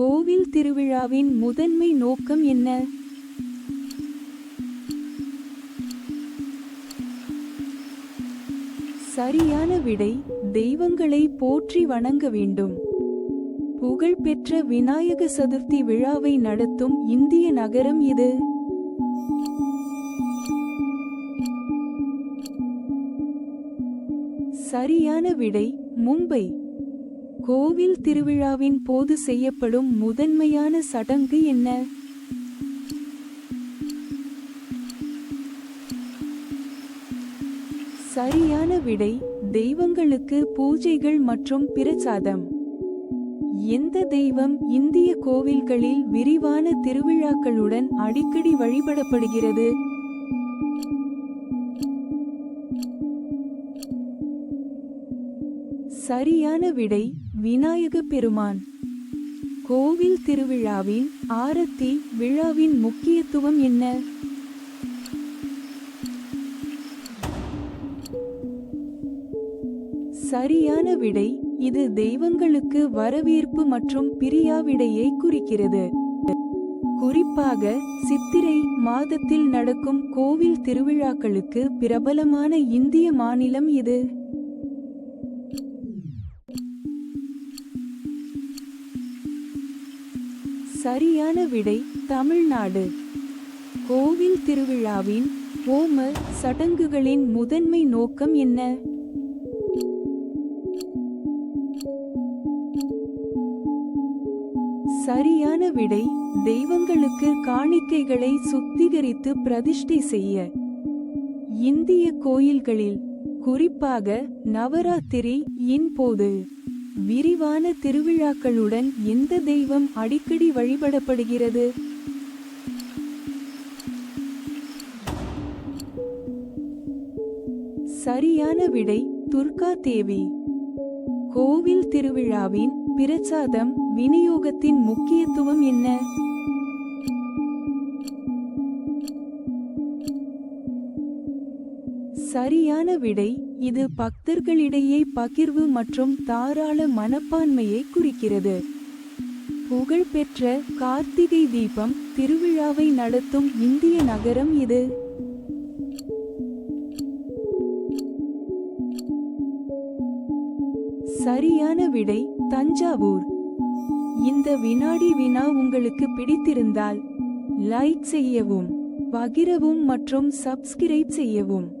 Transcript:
கோவில் திருவிழாவின் முதன்மை நோக்கம் என்ன? சரியான விடை தெய்வங்களை போற்றி வணங்க வேண்டும். புகழ்பெற்ற விநாயக சதுர்த்தி விழாவை நடத்தும் இந்திய நகரம் இது. சரியான விடை மும்பை. கோவில் திருவிழாவின் போது செய்யப்படும் முதன்மையான சடங்கு என்ன? சரியான விடை தெய்வங்களுக்கு பூஜைகள் மற்றும் பிரசாதம். எந்த தெய்வம் இந்திய கோவில்களில் விரிவான திருவிழாக்களுடன் அடிக்கடி வழிபடப்படுகிறது? சரியான விடை விநாயக பெருமான். கோவில் திருவிழாவின் ஆரத்தி விழாவின் முக்கியத்துவம் என்ன? சரியான விடை இது தெய்வங்களுக்கு வரவேற்பு மற்றும் பிரியாவிடையை குறிக்கிறது. குறிப்பாக சித்திரை மாதத்தில் நடக்கும் கோவில் திருவிழாக்களுக்கு பிரபலமான இந்திய மாநிலம் இது. சரியான விடை தமிழ்நாடு. கோவில் திருவிழாவின் ஹோம சடங்குகளின் முதன்மை நோக்கம் என்ன? சரியான விடை தெய்வங்களுக்கு காணிக்கைகளை சுத்திகரித்து பிரதிஷ்டை செய்ய. இந்திய கோயில்களில் குறிப்பாக நவராத்திரி இன் போது. விரிவான திருவிழாக்களுடன் எந்த தெய்வம் அடிக்கடி வழிபடப்படுகிறது? சரியான விடை துர்கா தேவி கோவில் திருவிழாவின் பிரசாதம் விநியோகத்தின் முக்கியத்துவம் என்ன? சரியான விடை இது பக்தர்களிடையே பகிர்வு மற்றும் தாராள மனப்பான்மையை குறிக்கிறது. புகழ்பெற்ற கார்த்திகை தீபம் திருவிழாவை நடத்தும் இந்திய நகரம் இது. சரியான விடை தஞ்சாவூர். இந்த வினாடி வினா உங்களுக்கு பிடித்திருந்தால் லைக் செய்யவும் பகிரவும் மற்றும் சப்ஸ்கிரைப் செய்யவும்.